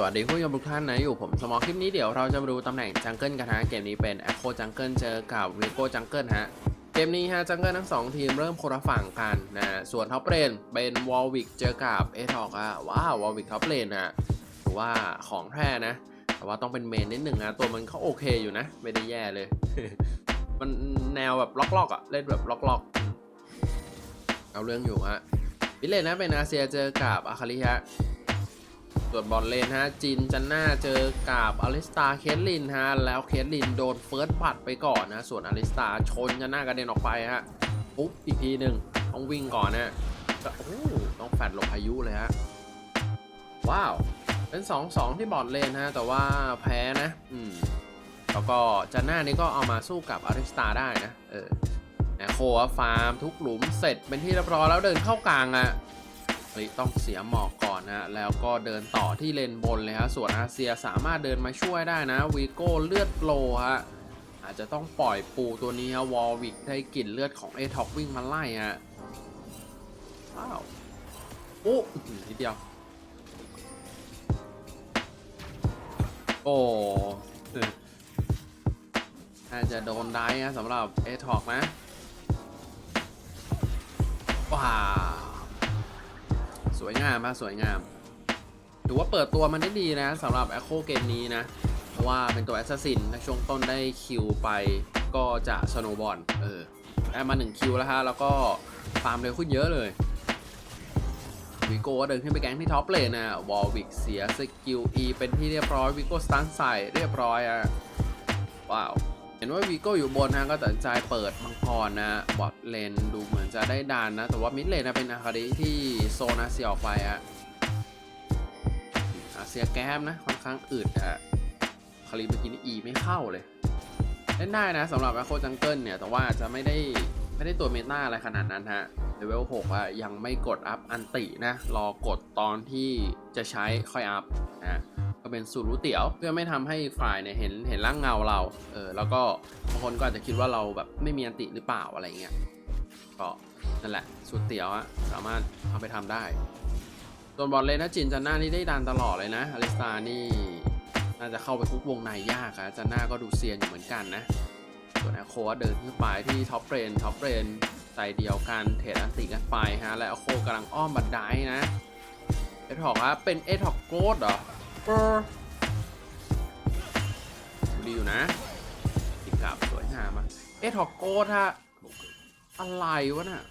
สวัสดีผู้ชมทุกท่านนะอยู่ผมสมอลคลิปนี้เดี๋ยวเราจะมาดูตำแหน่งจังเกิลกันฮะเกมนี้เป็น a อ o จังเกิลเจอกับวิโก้จังเกิลฮะเกมนี้ฮะจังเกิลทั้งสองทีมเริ่มคนละฝั่งกันนะส่วนท็อปเลนเป็นวอลวิกเจอกับเอทอกอะว้าววอลวิกท็อปเลนนะถือว่าของแท้นะ แต่ว่าต้องเป็นเมนนิดหนึ่งนะตัวมันเขาโอเคอยู่นะ ไม่ได้แย่เลย มันแนวแบบล็อกๆอะเล่นแบบล็อกๆเอาเรื่องอยู่ฮะวิเลนนะเป็นอาเซียเจอกับอาคาริฮะ ส่วนบอลเลนฮะจินจันน่าเจอกับอลิสตาเคทลินฮะแล้วเคทลินโดนเฟิร์สบัตไปก่อนนะ ส่วนอลิสตาชนจันน่ากระเด็นออกไปฮะปุ๊บอีกทีหนึ่งต้องวิ่งก่อนนะโอ้ต้องแฟดหลบพายุเลยฮะว้าวเป็น 2-2 ที่บอลเลนฮะแต่ว่าแพ้นะอืมแล้วก็จันน่านี่ก็เอามาสู้กับอลิสตาได้นะเออแอโคฟาร์มทุกหลุมเสร็จเป็นที่เรียบร้อยแล้วเดินเข้ากลางอะเฮ้ยต้องเสียหมอกก่อน นะแล้วก็เดินต่อที่เลนบนเลยฮะส่วนอาเซียสามารถเดินมาช่วยได้นะวีโก้เลือดโลฮะอาจจะต้องปล่อยปูตัวนี้ฮะวอลวิกได้กลิ่นเลือดของเอท็อกวิ่งมาไล่ฮะว้าวโอ้อื้อหือนิดเดียวโอ้อาจะโดนได้ฮะสำหรับเอท็อกนะว้า สวยงามมากสวยงาม ถือว่าเปิดตัวมันได้ดีนะสำหรับ Echo เกมนี้นะ เพราะว่าเป็นตัวแอสซัสซินในช่วงต้นได้คิวไปก็จะสโนบอลเออได้มา 1 คิวแล้วฮะ แล้วก็ฟาร์มเร็วขึ้นเยอะเลยวิโก้เดินขึ้นไปแก๊งที่ท็อปเลนนะวอลวิกเสียสกิล E เป็นที่เรียบร้อยวิโก้สตันใส่เรียบร้อยอะว้าว เห็นว่าวีโก้อยู่บนนะก็ตัดใจเปิดมังกรนะบอทเลนดูเหมือนจะได้ดานนะ แต่ว่ามิดเลนนะเป็นอาคาริที่โซนอาเซียออกไปอะอาเซียแก้มนะค่อนข้างอึดอะคาริเมื่อกี้นี่อีไม่เข้าเลย เล่นได้นะสำหรับแอโคจังเกิลเนี่ย แต่ว่าจะไม่ได้ไม่ได้ตัวเมตาอะไรขนาดนั้นฮะเลเวล6อะยังไม่กดอัพอันตินะ รอกดตอนที่จะใช้ค่อยอัพนะ ก็เป็นสูตรรู้เตี๋ยว เพื่อไม่ทำให้อีกฝ่ายเนี่ยเห็นเห็นร่างเงาเราเออแล้วก็บางคนก็อาจจะคิดว่าเราแบบไม่มีอันติหรือเปล่าอะไรเงี้ยก็นั่นแหละสูตรเตี๋ยวอะสามารถเอาไปทำได้ส่วนบอลเลนนะจินจันน่านี่ได้ดันตลอดเลยนะอลิสตานี่น่าจะเข้าไปคุกวงในยากอะจันน่าก็ดูเซียนอยู่เหมือนกันนะส่วนแอโคเดินขึ้นไปที่ท็อปเรนท็อปเรนใจเดียวกันเทรดอันติกันไปฮะและแอโคกำลังอ้อมบันไดนะเอทอกฮะเป็นเอทอกโกดเหรอ เออดีอยู่นะติดกับสวยงามอะเอะทอกโกฮะอะไรวะน่ะ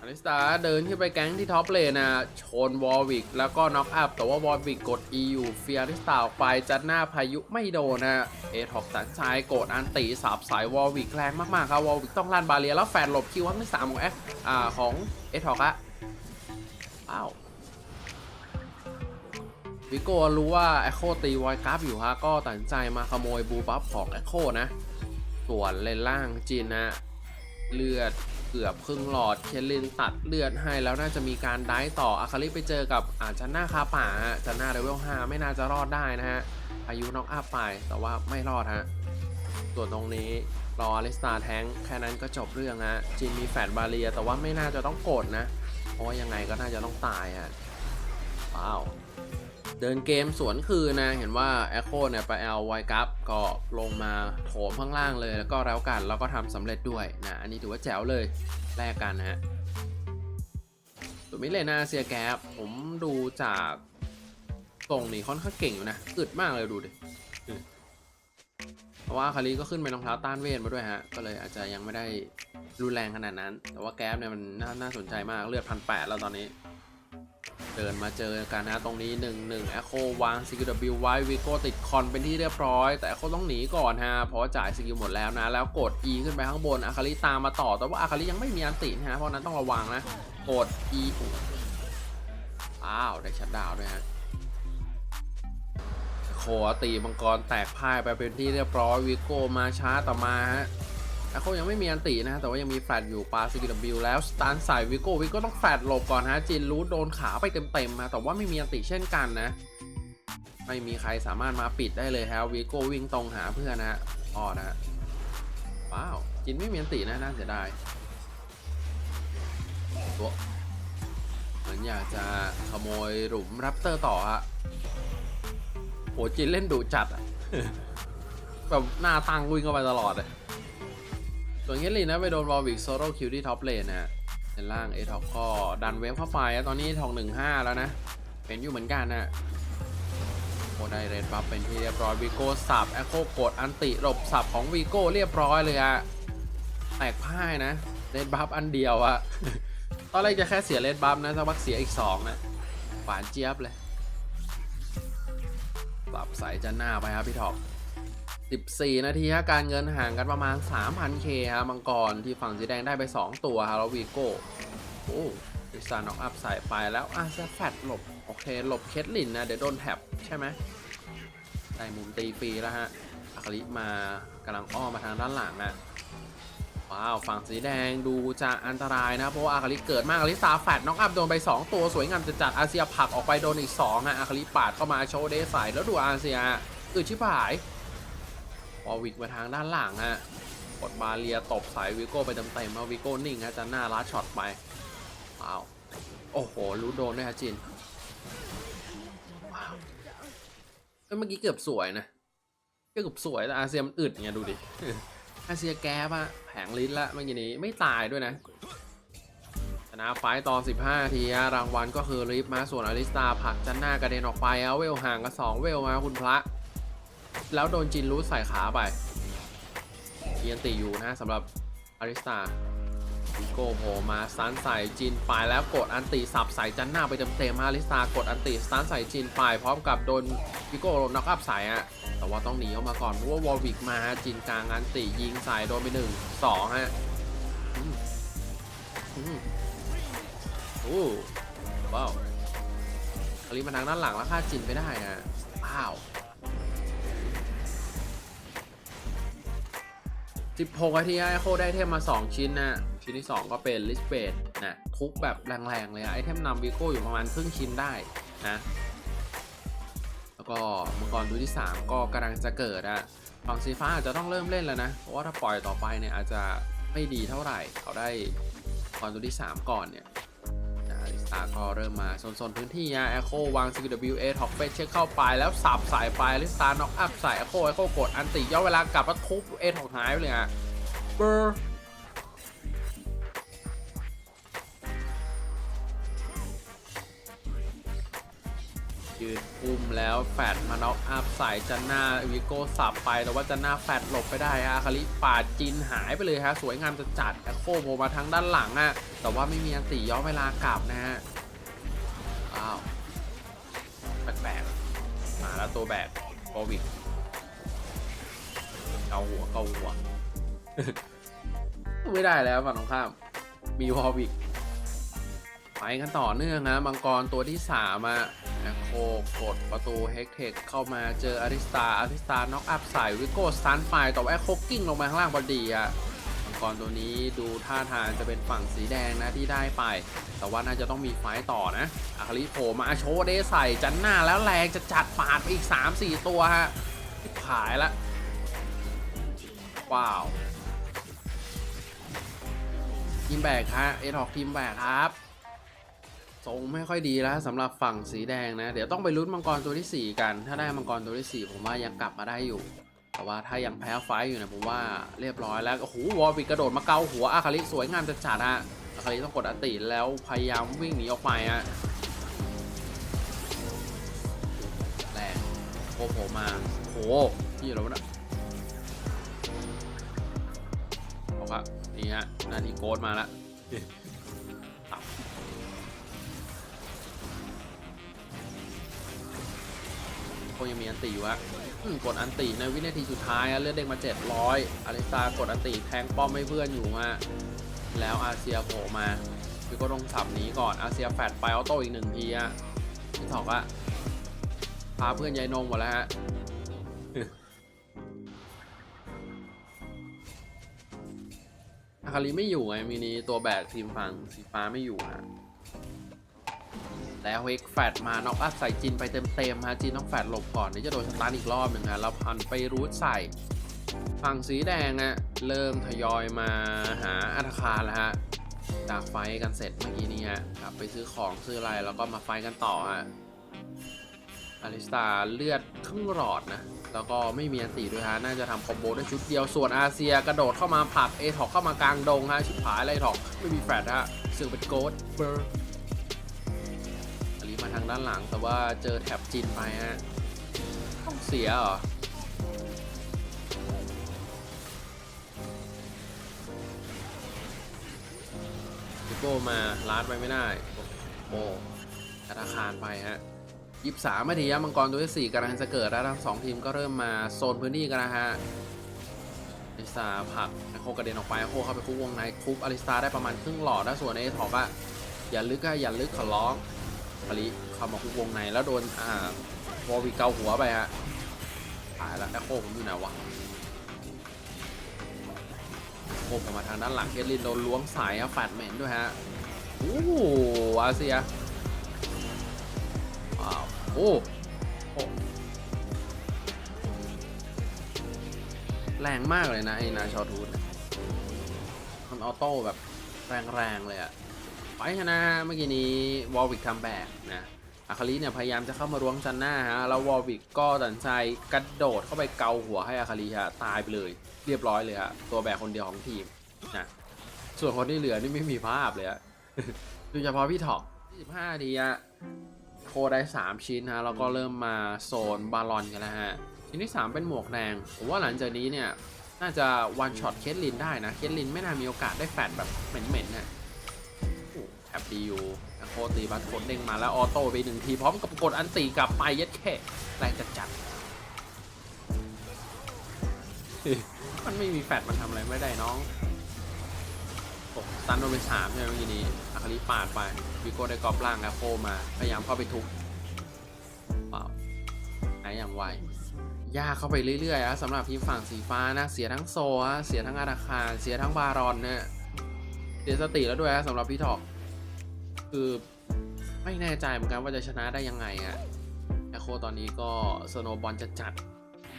อลิสตาเดินขึ้นไปแก๊งที่ท็อปเลนนะชนวอลวิกแล้วก็น็อกอัพ แต่ว่าวอลวิกกด E อยู่เฟียริสตาออกไปจัดหน้าพายุไม่โดนนะ เอทอกสันชายกดอันตีสับสายวอลวิกแรงมาก ๆ ครับ วอลวิกต้องลั่นบาเรียแล้วแฟนหลบคิวครั้งที่สามของแอฟอ่าของเอทอกอะอ้าว วิโก้รู้ว่า Echo ตีไวกราฟอยู่ฮะก็ตัดสินใจมาขโมยบูบัฟของ Echo นะ ส่วนเลนล่างจีนนะ เลือดเกือบครึ่งหลอดเคลลินตัดเลือดให้แล้วน่าจะมีการได้ต่ออาคาริไปเจอกับอาจันนาคาป่าฮะจันนาเลเวล5ไม่น่าจะรอดได้นะฮะ อายุน็อกอัพไปแต่ว่าไม่รอดฮะ ส่วนตรงนี้รออลิสตาแทงแค่นั้นก็จบเรื่องฮะจีนมีแฟดบาเรียแต่ว่าไม่น่าจะต้องกดนะ เพราะว่ายังไงก็น่าจะต้องตายฮะว้าว เดินเกมสวนคืนนะเห็นว่า Echo เนี่ยไปเอาไวกัฟก็ลงมาโถมข้างล่างเลย แล้วก็แล้วกันแล้วก็ทำสำเร็จด้วยนะอันนี้ถือว่าแจ๋วเลยแลกกันนะฮะส่วนมิเลนาเซียแกปผมดูจากตรงนี้ค่อนข้างเก่งอยู่นะอึดมากเลยดูดิเพราะว่าคาริก็ขึ้นไปรองเท้าต้านเวทมาด้วยฮะ ก็เลยอาจจะยังไม่ได้รุนแรงขนาดนั้น แต่ว่าแก๊ปเนี่ยมันนน่าสนใจมากเลือดพันแปดแล้วตอนนี้ เดินมาเจอกันนะตรงนี้ 1 1 Echo วาง CQW ไว้วิโก้ติดคอนเป็นที่เรียบร้อย แต่ Echo ต้องหนีก่อนฮะเพราะจ่ายสกิลหมดแล้วนะ แล้วกด E ขึ้นไปข้างบนอาคาริตามมาต่อ แต่ว่าอาคาริยังไม่มีอันตินะฮะเพราะนั้นต้องระวังนะ กด E อ้าวได้ชัดดาวด้วยฮะโคตีมังกรแตกพ่ายไปเป็นที่เรียบร้อยวิโก้มาช้าต่อมาฮะ แต่เขายังไม่มีอันตินะแต่ว่ายังมีแฟลตอยู่ปาซิกิลบิลแล้วสตาร์ใส่วิโก้วิโก้ต้องแฟลตหลบก่อนฮะจินรู้โดนขาไปเต็มๆฮะแต่ว่าไม่มีอันติเช่นกันนะ ไม่มีใครสามารถมาปิดได้เลยฮะวิโก้วิ่งตรงหาเพื่อนนะฮะอ๋อนะฮะว้าวจินไม่มีอันตินะน่าเสียดายเหมือนอยากจะขโมยหลุมแรปเตอร์ต่อฮะโหจินเล่นดุจัดอะแบบหน้าตั้งวิ่งเข้าไปตลอดเลย ส่วนเฮลินนะไปโดนวอลวิกโซโล่คิวที่ท็อปเลนนะฮะในล่างเอท็อปก็ดันเวฟเข้าไปอะตอนนี้ทองหนึ่งห้าแล้วนะ เป็นอยู่เหมือนกันนะโอได้เรนบัฟเป็นที่เรียบร้อยวีโก้สับแอคโคกดอันติหลบสับของวีโก้เรียบร้อยเลยอะแตกพ่ายนะเรนบัฟอันเดียวอะตอนแรกจะแค่เสียเรนบัฟนะสักพักเสียอีกสองนะหวานเจี๊ยบเลยปรับสายจะหน้าไปครับพี่ท็อป 14 นาทีฮะการเงินห่างกันประมาณ 3,000k ฮะมังกรที่ฝั่งสีแดงได้ไป 2 ตัวฮะแล้ววีโก้โอ้ดิซาน็อกอัพใส่ไปแล้วอาเซแฟตหลบ โอเค หลบเคทลินนะ เดี๋ยวโดนแท็บใช่ไหมได้มุมตีฟรีแล้วฮะอาคาริมากำลังอ้อมมาทางด้านหลังนะว้าว ฝั่งสีแดงดูจะอันตรายนะ เพราะว่าอาคาริเกิดมากอาคาริซาแฟตน็อกอัพโดนไป 2 ตัวสวยงามจะจัดอาเซียผักออกไปโดนอีก2ฮะอาคาริปาดเข้ามาโชว์เดสใส่แล้วดูอาเซียอึดชิบหาย อวิกมาทางด้านหลังฮะกดบาเรียตบสายวิโก้ไปเต็มๆมาวิโก้นิ่งฮะจะหน้าลัดช็อตไปว้าวโอ้โหรู้โดนด้วยฮะจินว้าวเมื่อกี้เกือบสวยนะเกือบสวยแต่อาเซียมันอึดไงดูดิอาเซียแก๊ปอะแผงลิ้นละเมื่อกี้นี้ไม่ตายด้วยนะชนะไฟต์ตอน 15 ทีรางวัลก็คือริฟมาส่วนอลิสตาผักจันหน้ากระเด็นออกไปเอาเวลห่างกัน2เวลมาคุณพระ แล้วโดนจินรูทใส่ขาไปเอียนติอยู่นะสำหรับอาริสตาวิโก้โผล่มาสตันใส่จินไปแล้วกดอันติสับใส่จันหน้าไปเต็มๆอาริสตากดอันติสตันใส่จินไปพร้อมกับโดนวิโก้น็อกอัพใส่อะแต่ว่าต้องหนีออกมาก่อนเพราะว่าวอลวิกมาฮะจินกลางอันติยิงใส่โดนไปหนึ่งสองฮะอืมอืมโอ้ว้าวคาริมาทางด้านหลังแล้วฆ่าจินไปได้ฮะว้าว 16นาทีไอโคได้ไอเทมมา 2 ชิ้นนะ ชิ้นที่ 2 ก็เป็นลิสเบดนะทุกแบบแรงๆเลยอะไอเทมนำวิโก้อยู่ประมาณครึ่งชิ้นได้นะ แล้วก็มังกรดูที่ 3 ก็กำลังจะเกิดอะฝั่งสีฟ้าอาจจะต้องเริ่มเล่นแล้วนะ เพราะว่าถ้าปล่อยต่อไปเนี่ยอาจจะไม่ดีเท่าไหร่ เขาได้มังกรดูที่ 3 ก่อนเนี่ย ตาก็เริ่มมาโซนๆพื้นที่ยาแอโควาง CWA ท็อกเฟสเช็คเข้าไปแล้วสับสายไปลิสตาน็อกอัพใส่แอโคแอโคกดอันติย่อเวลากลับแล้วทุบเอท็อกหายไปเลยอะเบอร์ ยืนอุ้มแล้วแฟดมาน็อกอัพใส่จันนาวิโก้สับไปแต่ว่าจันนาแฟดหลบไปได้ฮะอาคาริปาดจินหายไปเลยฮะสวยงามจะจัดแอคโคโผมาทางด้านหลังอะแต่ว่าไม่มีอันติย้อนเวลากลับนะฮะอ้าวแปลกๆมาแล้วตัวแบกโควิดเกาหัวเกาหัวไม่ได้แล้วฝั่งตรงข้าม มีวอลวิกไปกันต่อเนื่องนะมังกรตัวที่3อะ แอคโคกดประตูเฮกเทคเข้ามาเจออาริสตาอาริสตาน็อกอัพใส่วิโก้สตันไปแต่ว่าแอคโคกิ้งลงมาข้างล่างพอดีอะมังกรตัวนี้ดูท่าทางจะเป็นฝั่งสีแดงนะที่ได้ไป แต่ว่าน่าจะต้องมีไฟต่อนะอาคาริโผล่มาโชว์เดใส่จันหน้าแล้วแรงจะจัดปาดไปอีก 3-4 ตัวฮะขายละว้าวทีมแบกฮะเอทอกทีมแบกครับ ทรงไม่ค่อยดีแล้วสำหรับฝั่งสีแดงนะ เดี๋ยวต้องไปลุ้นมังกรตัวทีสี่4 กัน ถ้าได้มังกรตัวทีสี่ 4 ผมว่ายังกลับมาได้อยู่ แต่ว่าถ้ายังแพ้ไฟอยู่นะผมว่าเรียบร้อยแล้วโอ้โหวอลวิกกระโดดมาเกาหัวอาคาริสวยงามจะจัดฮะอาคาริต้องกดอันติแล้วพยายามวิ่งหนีออกไปฮะแรงโอ้โหมาโหนี่แล้วนะบอกว่านี่ฮะนาทีโกดมาแล้ว คงยังมีอันติอยู่ฮะกดอันติในวินาทีสุดท้ายอะเลือดเด้งมา 700อาริสากดอันติแทงป้อมให้เพื่อนอยู่มาแล้วอาเซียโผล่มาคือก็ต้องสับหนีก่อนอาเซียแฟดไปออโต้อีกหนึ่งทีอะที่ถอกอะพาเพื่อนยายนงหมดแล้วฮะอาคาริไม่อยู่ไงมีนี้ตัวแบกทีมฝั่งสีฟ้าไม่อยู่ฮะ แล้วเฮกแฟดมาน็อกอัพใส่จินไปเต็มๆฮะจินต้องแฟดหลบก่อนที่จะโดนสตาร์ทอีกรอบหนึ่งฮะแล้วพันไปรูทใส่ฝั่งสีแดงอะเริ่มทยอยมาหาอัตคารแล้วฮะจากไฟกันเสร็จเมื่อกี้นี้ฮะกลับไปซื้อของซื้ออะไรแล้วก็มาไฟกันต่อฮะอลิสตาเลือดครึ่งหลอดนะ แล้วก็ไม่มีอันตีด้วยฮะ น่าจะทำคอมโบได้ชุดเดียว ส่วนอาเซียกระโดดเข้ามาผักเอทอกเข้ามากลางดงฮะ ชิบหายเลยทอกไม่มีแฟลชฮะเสือเป็นโกดเบอร์าทางด้านหลังแต่ว่าเจอแท็บจินไปฮะต้องเสียเหรอพิโก้มาลาดไปไม่ได้โอ้ธนาคารไปฮะยิบสามนาทีมังกรตัวที่สี่กำลังจะเกิดแล้วทั้งสองทีมก็เริ่มมาโซนพื้นที่กันนะฮะอลิสตาผักไอโคกระเด็นออกไปไอโคเข้าไปคุกวงในคุบอลิสตาได้ประมาณครึ่งหลอดแล้วส่วนไอทอกอะอย่าลึกอะอย่าลึกขอร้อง อลิเข้ามาคุกวงในแล้วโดนอ่าวอวิเกาหัวไปฮะตายแล้วไอคโคผมอยู่ไหนวะโคกลับมาทางด้านหลังเคทลินโดนล้วงสายอะแฟดแมนด้วยฮะโอ้โหอาเซียว้าวโอ้โอ้แรงมากเลยนะไอ้นาชอทูนมันออโต้แบบแรงๆเลยอะ ไปชนะเมื่อกี้นี้วอลวิกคัมแบ็กนะอาคาริเนี่ยพยายามจะเข้ามาล้วงจันหน้าฮะแล้ววอลวิกก็ตัดสินใจกระโดดเข้าไปเกาหัวให้อาคาริฮะตายไปเลย เรียบร้อยเลยฮะตัวแบกคนเดียวของทีมนะส่วนคนที่เหลือนี่ไม่มีภาพเลยอะโดยเฉพาะพี่ท็อป25นาทีอะโคได้3 ชิ้นฮะแล้วก็เริ่มมาโซนบาลอนกันแล้วฮะชิ้นที่ 3 เป็นหมวกแดงผมว่าหลังจากนี้เนี่ยน่าจะวันช็อตเคสลินได้นะเคสลินไม่น่ามีโอกาสได้แฟดแบบเหม็นๆน่ะ แอบดีอยู่โคตีบัตโคดเด้งมาแล้วออโต้ไปหนึ่งทีพร้อมกับกดอันตีกลับไปเย็ดแค่แรงจัดจัดมันไม่มีแฟดมันทำอะไรไม่ได้น้องตันโดนไปสามใช่ไหมเมื่อกี้นี้อาคาริปาดไปวิโก้ได้กรอบล่างแอปโฟมา พยายามเข้าไปทุบเปล่าหายอย่างไวยากเข้าไปเรื่อยๆอะสำหรับทีมฝั่งสีฟ้านะ เสียทั้งโซะเสียทั้งอาราคารเสียทั้งบารอนเนี่ยเสียสติแล้วด้วยฮะสำหรับพี่ถอก คือไม่แน่ใจเหมือนกันว่าจะชนะได้ยังไงอะแอโคตอนนี้ก็สโนบอลจะจัด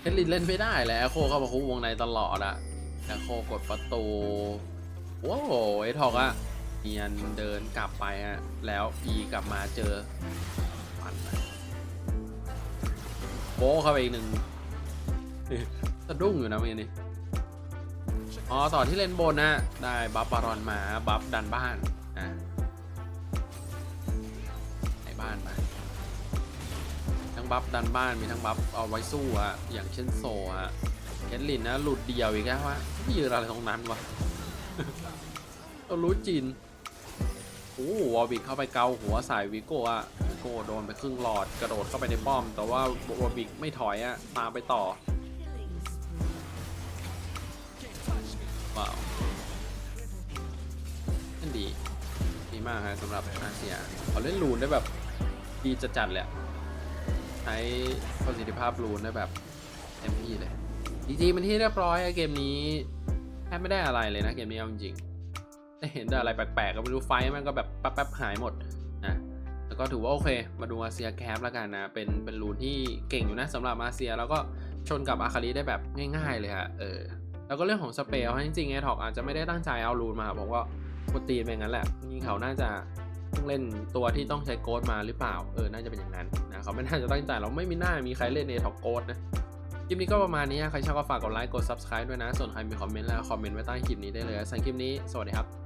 เฮลินเล่นไม่ได้แล้วแอโคเข้ามาคุกวงในตลอดอะแอโคกดประตูโอ้โหไอทอกอะเนียนเดินกลับไปฮะแล้วอีกลับมาเจอฟันโบ้เข้าไปอีกหนึ่งสะดุ้งอยู่นะเมื่อนี้อ๋อต่อที่เล่นบนนะ ได้บัฟบารอนมา บัฟดันบ้าน อะ งบัฟดันบ้านมีทั้งบัฟเอาไว้สู้อะอย่างเช่นโซอะเคทลินนะหลุดเดียวอีกแล้ววะไม่ยืนอะไรตรงนั้นวะเรารู้จีนโอ้วอลบิกเข้าไปเกาหัวใส่วิโก้อะวิโก้โดนไปครึ่งหลอดกระโดดเข้าไปในป้อม แต่ว่าวอลบิกไม่ถอยอะตามไปต่อว้าวนั่นดีดีมากฮะสำหรับอาเซียเขาเล่นรูนได้แบบดีจัดๆเลยอะ ใช้ประสิทธิภาพรูนได้แบบเต็มที่เลยดีจีมันที่เรียบร้อยอะเกมนี้แทบไม่ได้อะไรเลยนะเกมนี้เอาจริงๆได้เห็นแต่อะไรแปลกๆก็ไม่รู้ไฟมันก็แบบแป๊บๆหายหมดนะแล้วก็ถือว่าโอเค มาดูอาเซียแคปแล้วกันนะ เป็นเป็นรูนที่เก่งอยู่นะสำหรับอาเซีย แล้วก็ชนกับอาคาริได้แบบง่ายๆเลยฮะเออแล้วก็เรื่องของสเปลจริงๆไอทอกอาจจะไม่ได้ตั้งใจเอารูนมาผมก็กดตีนไปงั้นแหละนี่เขาน่าจะ เพิ่งเล่นตัวที่ต้องใช้โกดมาหรือเปล่า เออ น่าจะเป็นอย่างนั้นนะเขาไม่น่าจะตั้งใจเราไม่มีหน้ามีใครเล่นเนท็อกโกดนะ คลิปนี้ก็ประมาณนี้ ใครชอบก็ฝากกดไลค์ กด subscribe ด้วยนะ ส่วนใครมีคอมเมนต์แล้วคอมเมนต์ไว้ใต้คลิปนี้ได้เลยสำหรับคลิปนี้ สวัสดีครับ